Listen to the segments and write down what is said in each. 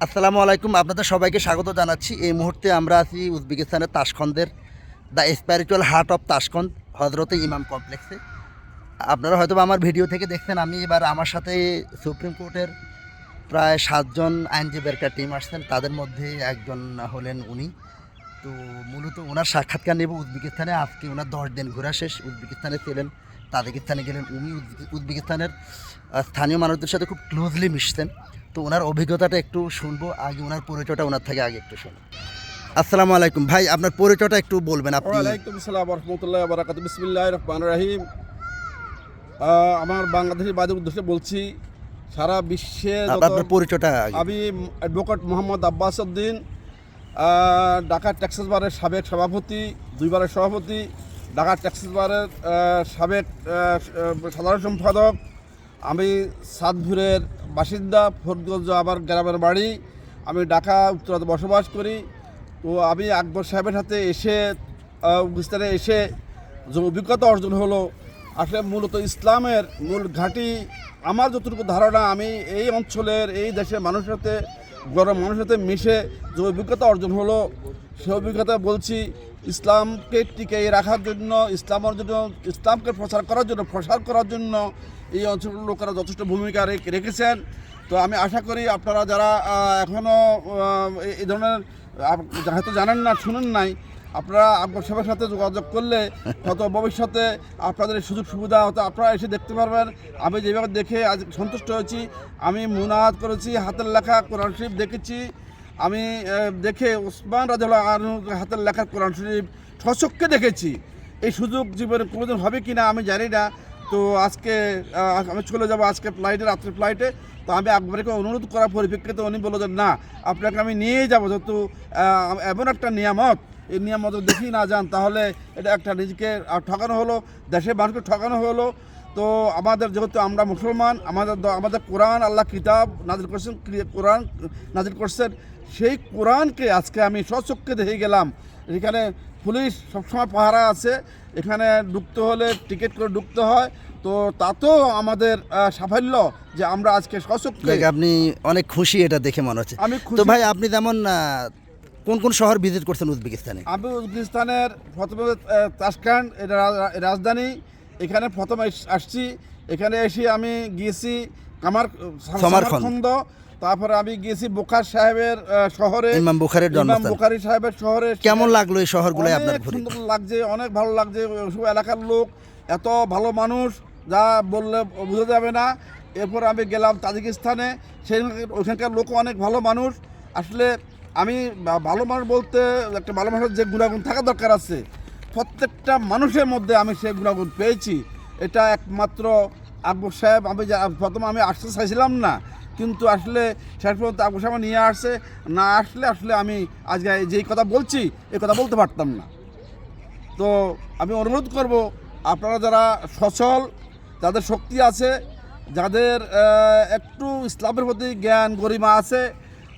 আসসালামু আলাইকুম, আপনাদের সবাইকে স্বাগত জানাচ্ছি। এই মুহূর্তে আমরা আছি উজবেকিস্তানের তাসখন্দের, the spiritual heart of Tashkent Hazrati Imam কমপ্লেক্সে। আপনারা হয়তো আমার ভিডিও থেকে দেখছেন, আমি এবার আমার সাথে সুপ্রিম কোর্টের প্রায় সাতজন আইনজীবীর একটা টিম আসছেন, তাদের মধ্যে একজন হলেন উনি। তো মূলত ওনার সাক্ষাৎকার নেব উজবেকিস্তানে, আজকে ওনার দশ দিন ঘোরা শেষ, উজবেকিস্তানে ছিলেন, তাজিকিস্তানে গেলেন, উনি উজবে- উজবেকিস্তানের স্থানীয় মানুষদের সাথে খুব ক্লোজলি মিশতেন তো ওনার অভিজ্ঞতাটা একটু শুনব। আগে ওনার পরিচয়টা ওনার থেকে আগে একটু শুনব আসসালামু আলাইকুম। ভাই আপনার পরিচয়টা একটু বলবেন আপনি। ওয়ালাইকুম সালাম রহমতুল্লাহ বারাকাত বিসমিল্লাহ রহমান রাহিম। আমার বাংলাদেশের বাদের উদ্দেশ্যে বলছি সারা বিশ্বে আপনার পরিচয়টা আমি অ্যাডভোকেট মোহাম্মদ আব্বাস উদ্দিন ঢাকা ট্যাক্সেস বারের সাবেক সভাপতি দুইবারের সভাপতি ঢাকা ট্যাক্সেস বারের সাবেক সাধারণ সম্পাদক আমি সাতভুরের বাসিন্দা ফোরগঞ্জ আমার গ্রামের বাড়ি। আমি ঢাকা উত্তরাতে বসবাস করি। তো আমি আকবর সাহেবের সাথে এসে বিস্তারে এসে যে অভিজ্ঞতা অর্জন হলো, আসলে মূলত ইসলামের মূল ঘাঁটি। আমার যতটুকু ধারণা, আমি এই অঞ্চলের, এই দেশের মানুষের সাথে গরম মানুষের সাথে মিশে যে অভিজ্ঞতা অর্জন হলো, সে অভিজ্ঞতা বলছি, ইসলামকে টিকে রাখার জন্য, ইসলামের জন্য, ইসলামকে প্রচার করার জন্য, প্রসার করার জন্য এই অঞ্চলের লোকেরা যথেষ্ট ভূমিকা রেখে- রেখেছেন। তো আমি আশা করি আপনারা যারা এখনও এই ধরনের হয়তো জানেন না, শুনেন নাই, আপনারা সাহেবের সাথে যোগাযোগ করলে হয়তো ভবিষ্যতে আপনাদের সুযোগ সুবিধা হয়তো আপনারা এসে দেখতে পারবেন। আমি যেভাবে দেখে আজ সন্তুষ্ট হয়েছি, আমি মুনাহাত করেছি, হাতের লেখা কোরআন শরীফ দেখেছি। আমি দেখে ওসমান রাজুল্লাহ হাতের লেখা কোরআন শরীফ স্বচক্ষে দেখেছি। এই সুযোগ জীবনে কোনোদিন হবে কি না আমি জানি না তো আজকে আমি চলে যাব আজকে ফ্লাইটে রাত্রে ফ্লাইটে তো আমি আকবরকে অনুরোধ করার পরিপ্রেক্ষিতে উনি বলল যে, না, আপনাকে আমি নিয়েই যাব। যেহেতু এমন একটা নিয়ামত, এই নিয়ামত দেখি না যান, তাহলে এটা একটা নিজেকে ঠকানো হলো, দেশের মানুষকে ঠকানো হলো। তো আমাদের, যেহেতু আমরা মুসলমান, আমাদের আমাদের কোরআন, আল্লাহ কিতাব নাজির করছেন ক্রি- কোরআন নাজিল করছেন, সেই কোরআনকে আজকে আমি স্বচক্ষে দেখে গেলাম। এখানে পুলিশ সবসময় পাহারা আছে এখানে ঢুকতে হলে টিকিট করে ঢুকতে হয়। তো তাতেও আমাদের সাফল্য যে আমরা আজকে দেখ, আপনি অনেক খুশি এটা দেখে মনে হচ্ছে। আমি তো ভাই আপনি যেমন আহ, কোন কোন শহর ভিজিট করছেন উজবেকিস্তানে? আমি উজবেকিস্তানের প্রথমে আহ, তাসখান্ড এটা রাজধানী। এখানে প্রথমে আসছি। এখানে এসে আমি গিয়েছি কামার সমারখন্দ। তারপরে আমি গিয়েছি বোখার সাহেবের শহরে। ইমাম বুখারের ইমাম বুখারি সাহেবের শহরে কেমন লাগল এই শহরগুলো আপনার ঘুরে? সুন্দর লাগছে অনেক ভালো লাগছে ওইসব এলাকার লোক এত ভালো মানুষ যা বললে বোঝা যাবে না। এরপর আমি গেলাম তাজিকিস্তানে সেই ওইখানকার লোকও অনেক ভালো মানুষ। আসলে আমি ভালো মানুষ বলতে একটা ভালো মানুষের যে গুণাগুণ থাকা দরকার আছে প্রত্যেকটা মানুষের মধ্যে আমি সেই গুণাগুণ পেয়েছি। এটা একমাত্র আকবর সাহেব, আমি প্রথমে আমি আসতে চাইছিলাম না, কিন্তু আসলে শেষ পর্যন্ত আকবর সাহেব নিয়ে আসছে। না আসলে আসলে আমি আজকে যেই কথা বলছি, এই কথা বলতে পারতাম না। তো আমি অনুরোধ করব, আপনারা যারা সচল, যাদের শক্তি আছে, যাদের একটু ইসলামের প্রতি জ্ঞান গরিমা আছে,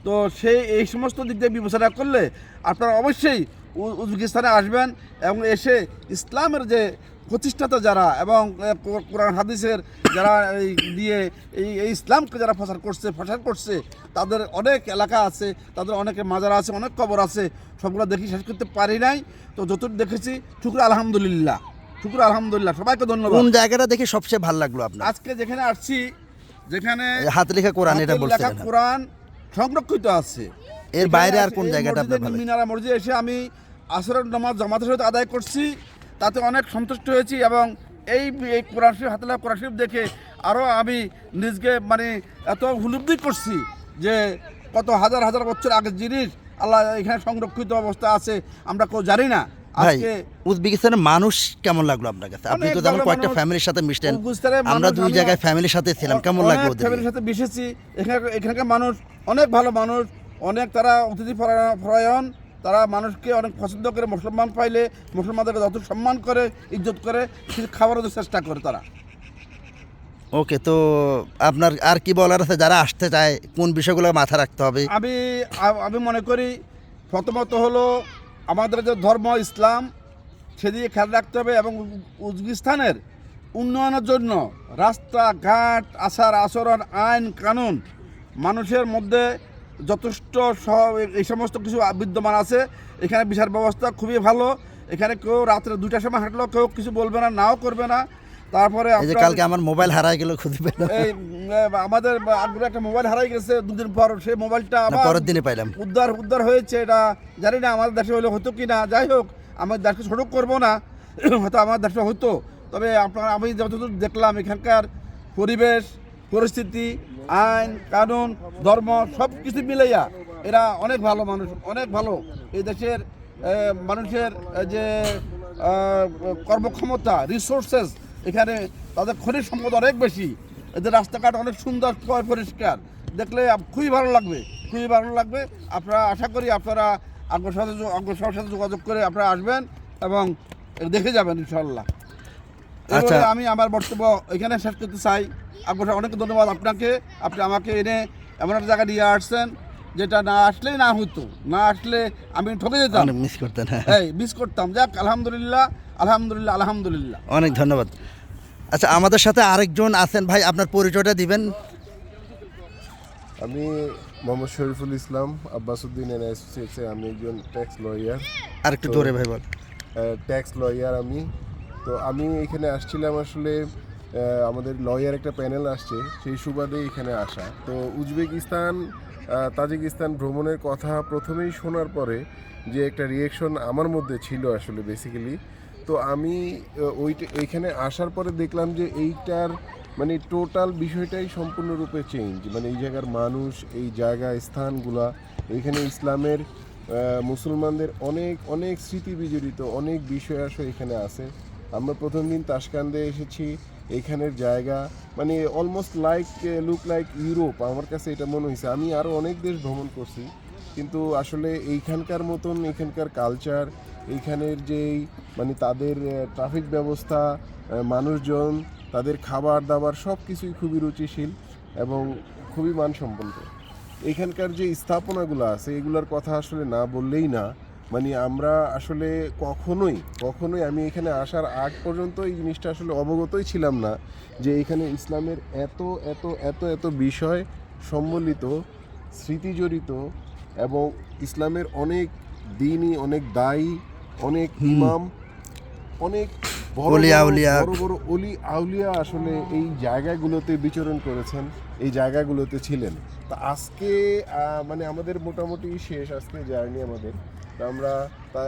তো সেই, এই সমস্ত দিক দিয়ে বিবেচনা করলে আপনারা অবশ্যই উজবেকিস্তানে আসবেন এবং এসে ইসলামের যে প্রতিষ্ঠাতা যারা এবং কোরআন হাদিসের যারা এই দিয়ে এই এই ইসলামকে যারা প্রচার করছে প্রসার করছে তাদের অনেক এলাকা আছে তাদের অনেকে মাজার আছে অনেক কবর আছে সবগুলো দেখি শেষ করতে পারি নাই। তো যতটুকু দেখেছি শুক্র আলহামদুলিল্লাহ শুক্র আলহামদুলিল্লাহ সবাইকে ধন্যবাদ। কোন জায়গাটা দেখে সবচেয়ে ভালো লাগল আপনার? আজকে যেখানে আসছি যেখানে হাতে লেখা কোরআন এটা বলছিলেন কোরআন সংরক্ষিত আছে। এর বাইরে আর কোন জায়গাটা আপনার ভালো মিনারা মসজিদে এসে আমি আসরের নামাজ জামাতের সাথে আদায় করছি। তাতে অনেক সন্তুষ্ট হয়েছি এবং এই এই কোরআন শরীফ হাতে লেখা কোরআন শরীফ দেখে আরও আমি নিজকে মানে এত উপলব্ধি করছি যে কত হাজার হাজার বছর আগের জিনিস আল্লাহ এখানে সংরক্ষিত অবস্থা আছে আমরা কেউ জানি না। আজকে উজবেকিস্তানের মানুষ কেমন লাগল আপনার কাছে? আপনি তো যেমন কয়েকটা ফ্যামিলির সাথে উজবেকিস্তানের আমরা দুই জায়গায় ফ্যামিলির সাথে ছিলাম। কেমন লাগল ফ্যামিলির সাথে মিশেছি। এখানে এখানকার মানুষ অনেক ভালো মানুষ অনেক তারা অতিথি পরা- পরায়ণ। তারা মানুষকে অনেক পছন্দ করে মুসলমান পাইলে মুসলমানদেরকে যত সম্মান করে ইজ্জত করে খাবারও চেষ্টা করে তারা। ওকে তো আপনার আর কি বলার আছে? যারা আসতে চায় কোন বিষয়গুলো মাথায় রাখতে হবে? আমি আমি মনে করি প্রথমত হলো আমাদের যে ধর্ম ইসলাম সেদিকে খেয়াল রাখতে হবে এবং উজবেকিস্তানের উন্নয়নের জন্য রাস্তাঘাট আচার আচরণ আইন কানুন মানুষের মধ্যে যথেষ্ট সব এই সমস্ত কিছু বিদ্যমান আছে। এখানে বিচার ব্যবস্থা খুবই ভালো। এখানে কেউ রাত্রে দুইটার সময় হাঁটলো কেউ কিছু বলবে না নাও করবে না। তারপরে এই যে কালকে আমার মোবাইল হারাই গেল খুঁজে পেলাম। এই আমাদের আগ্রহ একটা মোবাইল হারাই গেছে দুদিন পর সেই মোবাইলটা না, আবার পরের দিনে পাইলাম। উদ্ধার উদ্ধার হয়েছে। এটা জানি না আমাদের দেশে হলে হতো কি না যাই হোক আমার দেশকে ছোট করব না। হয়তো আমার দেশে হতো। তবে আপনার আমি যতদূর দেখলাম এখানকার পরিবেশ পরিস্থিতি আইন, কানুন, ধর্ম সব কিছু মিলাইয়া এরা অনেক ভালো মানুষ, অনেক ভালো। এই দেশের মানুষের যে কর্মক্ষমতা রিসোর্সেস এখানে তাদের খনিজ সম্পদ অনেক বেশি। এদের রাস্তাঘাট অনেক সুন্দর পরিষ্কার। দেখলে খুবই ভালো লাগবে, খুবই ভালো লাগবে। আপনারা, আশা করি আপনারা আগ্রহ সাথে আগ্রহ সাথে যোগাযোগ করে আপনারা আসবেন এবং দেখে যাবেন ইনশাল্লাহ আচ্ছা। আমি আমার বক্তব্য এখানে শেষ করতে চাই। আপনার অনেক ধন্যবাদ। আপনাকে আপনি আমাকে এনে এমন একটা জায়গায় নিয়ে আসছেন যেটা না আসলেই না হতো না আসলে আমি ঠকে যেতাম। অনেক মিস করতেন হ্যাঁ। মিস করতাম। যাক আলহামদুলিল্লাহ আলহামদুলিল্লাহ আলহামদুলিল্লাহ। অনেক ধন্যবাদ। আচ্ছা আমাদের সাথে আরেকজন আছেন। ভাই আপনার পরিচয়টা দিবেন। আমি মোহাম্মদ শরীফুল ইসলাম আব্বাসুদ্দিন এন আমি একজন ট্যাক্স লয়ার আর একটু জোরে ভাই বল। ট্যাক্স লয়ার আমি। তো আমি এখানে আসছিলাম আসলে আমাদের লয়ার একটা প্যানেল আসছে, সেই সুবাদে এখানে আসা। তো উজবেকিস্তান তাজিকিস্তান ভ্রমণের কথা প্রথমেই শোনার পরে যে একটা রিয়েকশন আমার মধ্যে ছিল আসলে বেসিক্যালি তো আমি ওইটা এইখানে আসার পরে দেখলাম যে এইটার মানে টোটাল বিষয়টাই সম্পূর্ণরূপে চেঞ্জ মানে এই জায়গার মানুষ, এই জায়গা, স্থানগুলা এইখানে ইসলামের মুসলমানদের অনেক অনেক স্মৃতি বিজড়িত, অনেক বিষয় আসো এখানে আছে। আমরা প্রথম দিন তাসকান্দে এসেছি এইখানের জায়গা মানে almost like look like Europe আমার কাছে এটা মনে হয়েছে। আমি আরও অনেক দেশ ভ্রমণ করছি, কিন্তু আসলে এইখানকার মতন, এখানকার কালচার এইখানের যেই মানে তাদের ট্রাফিক ব্যবস্থা মানুষজন, তাদের খাবার দাবার সব কিছুই খুবই রুচিশীল এবং খুবই মানসম্পন্ন এখানকার যে স্থাপনাগুলো আছে, এগুলোর কথা আসলে না বললেই না। মানে আমরা আসলে কখনোই কখনোই আমি এখানে আসার আগ পর্যন্ত এই জিনিসটা আসলে অবগতই ছিলাম না যে এখানে ইসলামের এত এত এত এত বিষয় সম্বলিত স্মৃতি জড়িত এবং ইসলামের অনেক দিনই অনেক দায়ী অনেক ইমাম অনেক বড় বড়- অলি আউলিয়া আসলে এই জায়গাগুলোতে বিচরণ করেছেন এই জায়গাগুলোতে ছিলেন। তা আজকে মানে আমাদের মোটামুটি শেষ আজকে জার্নি আমাদের। আমরা তা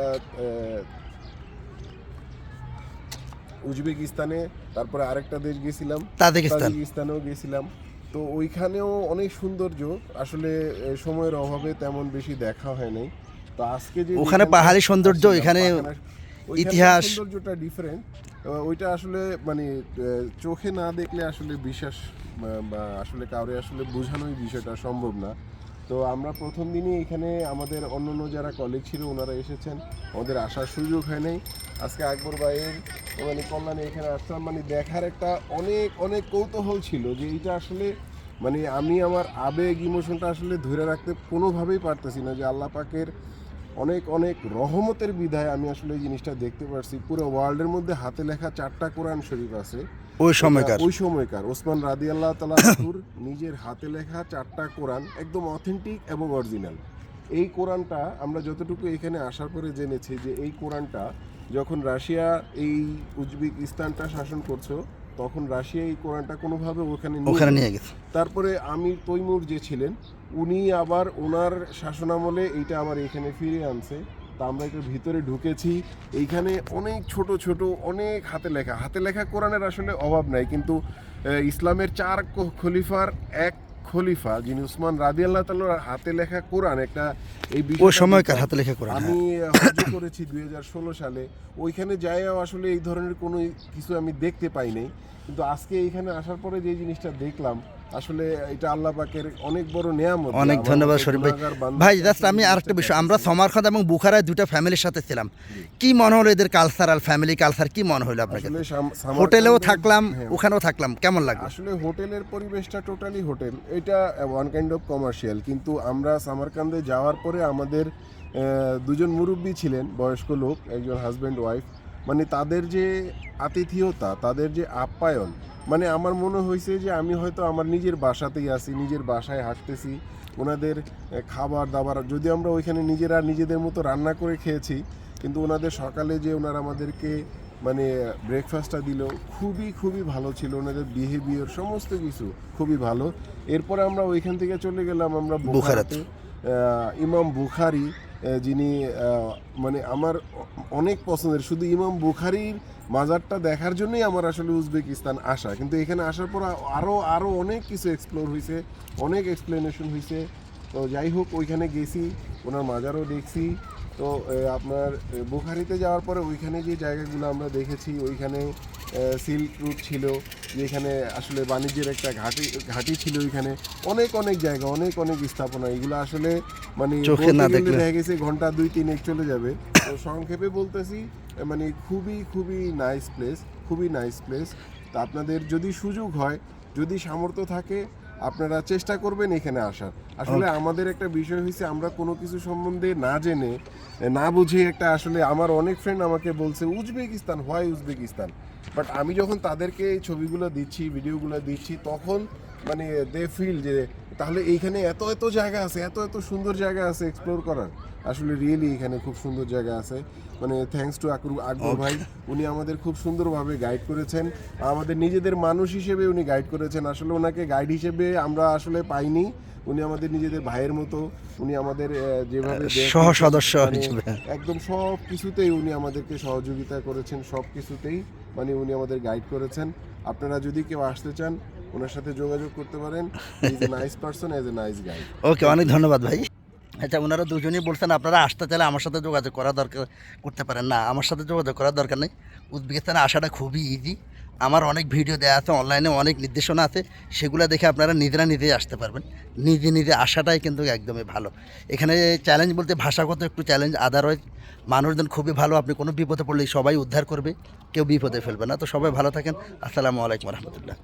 উজবেকিস্তানে তারপরে আরেকটা দেশ গেছিলাম তাজিকিস্তান। তাজিকিস্তানেও গেছিলাম। তো ওইখানেও অনেক সৌন্দর্য আসলে সময়ের অভাবে তেমন বেশি দেখা হয় নাই। তো আজকে যে ওখানে পাহাড়ি সৌন্দর্য, এখানে ইতিহাস। সৌন্দর্যটা ডিফারেন্ট ওইটা আসলে মানে চোখে না দেখলে আসলে বিশ্বাস বা আসলে কাউরে আসলে বোঝানোই বিষয়টা সম্ভব না। তো আমরা প্রথম দিনই এখানে আমাদের অন্য অন্য যারা কলিগ ছিল, ওনারা এসেছেন। আমাদের আসার সুযোগ হয় নাই। আজকে আকবর ভাইয়ের মানে কল্যাণে এখানে আসলাম। মানে দেখার একটা অনেক অনেক কৌতূহল ছিল যে এইটা আসলে মানে আমি আমার আবেগ, ইমোশনটা আসলে ধরে রাখতে কোনোভাবেই পারতেছি না যে আল্লাহ পাকের অনেক অনেক রহমতের বিধায় আমি আসলে এই জিনিসটা দেখতে পারছি। পুরো ওয়ার্ল্ডের মধ্যে হাতে লেখা চারটা কোরআন শরীফ আছে। ওই সময়কার। ওই সময়কার। ওসমান রাদি আল্লাহ তালা নিজের হাতে লেখা চারটা কোরআন একদম অথেন্টিক এবং অরিজিনাল এই কোরআনটা আমরা যতটুকু এখানে আসার পরে জেনেছি যে এই কোরআনটা যখন রাশিয়া এই উজবেকিস্তানটা শাসন করছ তখন রাশিয়া এই কোরআনটা কোনোভাবে ওখানে ওখানে নিয়ে গেছে। তারপরে আমির তৈমুর যে ছিলেন উনি আবার ওনার শাসনামলে এইটা আবার এখানে ফিরে আনছে। তা আমরা একটু ভিতরে ঢুকেছি। এইখানে অনেক ছোট ছোট অনেক হাতে লেখা। হাতে লেখা কোরআনের আসলে অভাব নাই কিন্তু ইসলামের চার খলিফার এক খলিফা যিনি উসমান রাদি আল্লাহ তালার হাতে লেখা কোরআন একটা এই ওই বিষয়টা সময়কার হাতে লেখা করে আমি হজ করেছি দুই হাজার ষোলো সালে। ওইখানে যাইও আসলে এই ধরনের কোনো কিছু আমি দেখতে পাই নাই। কিন্তু আজকে এইখানে আসার পরে যে জিনিসটা দেখলাম আসলে এটা আল্লাহ পাকের অনেক বড় নিয়ামত অনেক ধন্যবাদ শরীফ ভাই। ভাই জাস্ট আমি এই আরেকটা বিষয়। আমরা দেখাচ্ছি। এবং বুখারায় দুটা ফ্যামিলির সাথে ছিলাম। কি মনে হলো এদের কালচারাল ফ্যামিলি কালচার কি মনে হলো আপনাকে? হোটেলেও থাকলাম হ্যাঁ, ওখানেও থাকলাম। কেমন লাগল? আসলে হোটেলের পরিবেশটা টোটালি হোটেল এটা ওয়ান কাইন্ড অফ কমার্শিয়াল কিন্তু আমরা সামারকান্দে যাওয়ার পরে আমাদের দুজন মুরব্বী ছিলেন বয়স্ক লোক একজন হাজব্যান্ড ওয়াইফ মানে তাদের যে আতিথেয়তা তাদের যে আপ্যায়ন মানে আমার মনে হয়েছে যে আমি হয়তো আমার নিজের বাসাতেই আছি নিজের বাসায় হাঁটতেছি ওনাদের খাবার দাবার যদি আমরা ওইখানে নিজেরা নিজেদের মতো রান্না করে খেয়েছি কিন্তু ওনাদের সকালে যে ওনারা আমাদেরকে মানে ব্রেকফাস্টটা দিল খুবই খুবই ভালো ছিল ওনাদের বিহেভিয়ার সমস্ত কিছু খুবই ভালো এরপরে আমরা ওইখান থেকে চলে গেলাম আমরা বুখারাতে। ইমাম বুখারি যিনি মানে আমার অনেক পছন্দের, শুধু ইমাম বুখারির মাজারটা দেখার জন্যই আমার আসলে উজবেকিস্তান আসা। কিন্তু এখানে আসার পর আরও আরও অনেক কিছু এক্সপ্লোর হয়েছে অনেক এক্সপ্লেনেশন হয়েছে তো যাই হোক, ওইখানে গেছি, ওনার মাজারও দেখছি। তো আপনার বুখারিতে যাওয়ার পরে ওইখানে যে জায়গাগুলো আমরা দেখেছি ওইখানে সিল্ক রুট ছিল যেখানে আসলে বাণিজ্যের একটা ঘাটি ঘাটি ছিল ওইখানে। অনেক অনেক জায়গা অনেক অনেক স্থাপনা। এগুলো আসলে মানে চোখে না দেখলে। দেখা গেছে ঘণ্টা দুই তিনেক চলে যাবে। তো সংক্ষেপে বলতেছি মানে খুবই খুবই নাইস প্লেস খুবই নাইস প্লেস তা আপনাদের যদি সুযোগ হয় যদি সামর্থ্য থাকে আপনারা চেষ্টা করবেন এখানে আসার। আসলে আমাদের একটা বিষয় হয়েছে আমরা কোনো কিছু সম্বন্ধে না জেনে না বুঝে একটা আসলে আমার অনেক ফ্রেন্ড আমাকে বলছে উজবেকিস্তান হোয়াই উজবেকিস্তান? বাট আমি যখন তাদেরকে এই ছবিগুলো দিচ্ছি ভিডিওগুলো দিচ্ছি তখন মানে দে ফিল যে তাহলে এইখানে এত এত জায়গা আছে এত এত সুন্দর জায়গা আছে এক্সপ্লোর করার। আসলে রিয়েলি এখানে খুব সুন্দর জায়গা আছে। মানে থ্যাঙ্কস টু আকরু আকবর ভাই উনি আমাদের খুব সুন্দরভাবে গাইড করেছেন। আমাদের নিজেদের মানুষ হিসেবে উনি গাইড করেছেন। আসলে ওনাকে গাইড হিসেবে আমরা আসলে পাইনি। উনি আমাদের নিজেদের ভাইয়ের মতো। উনি আমাদের যেভাবে সহ সদস্য মানে একদম সব কিছুতেই উনি আমাদেরকে সহযোগিতা করেছেন। সব কিছুতেই মানে উনি আমাদের গাইড করেছেন। আপনারা যদি কেউ আসতে চান ওনার সাথে যোগাযোগ করতে পারেন। Is a nice person as a nice guide okay অনেক ধন্যবাদ ভাই। আচ্ছা ওনারা দুজনেই বলছেন, আপনারা আসতে চাইলে আমার সাথে যোগাযোগ করা দরকার, করতে পারেন। না, আমার সাথে যোগাযোগ করার দরকার নেই। উজবেকিস্তানে আসাটা খুবই ইজি আমার অনেক ভিডিও দেওয়া আছে অনলাইনে অনেক নির্দেশনা আছে। সেগুলো দেখে আপনারা নিজেরা নিজেই আসতে পারবেন। নিজে নিজে আসাটাই কিন্তু একদমই ভালো। এখানে চ্যালেঞ্জ বলতে ভাষাগত একটু চ্যালেঞ্জ আদারওয়াইজ মানুষজন খুবই ভালো, আপনি কোনো বিপদে পড়লেই সবাই উদ্ধার করবে, কেউ বিপদে ফেলবে না। তো সবাই ভালো থাকেন। আসসালামু আলাইকুম রহমতুল্লাহ।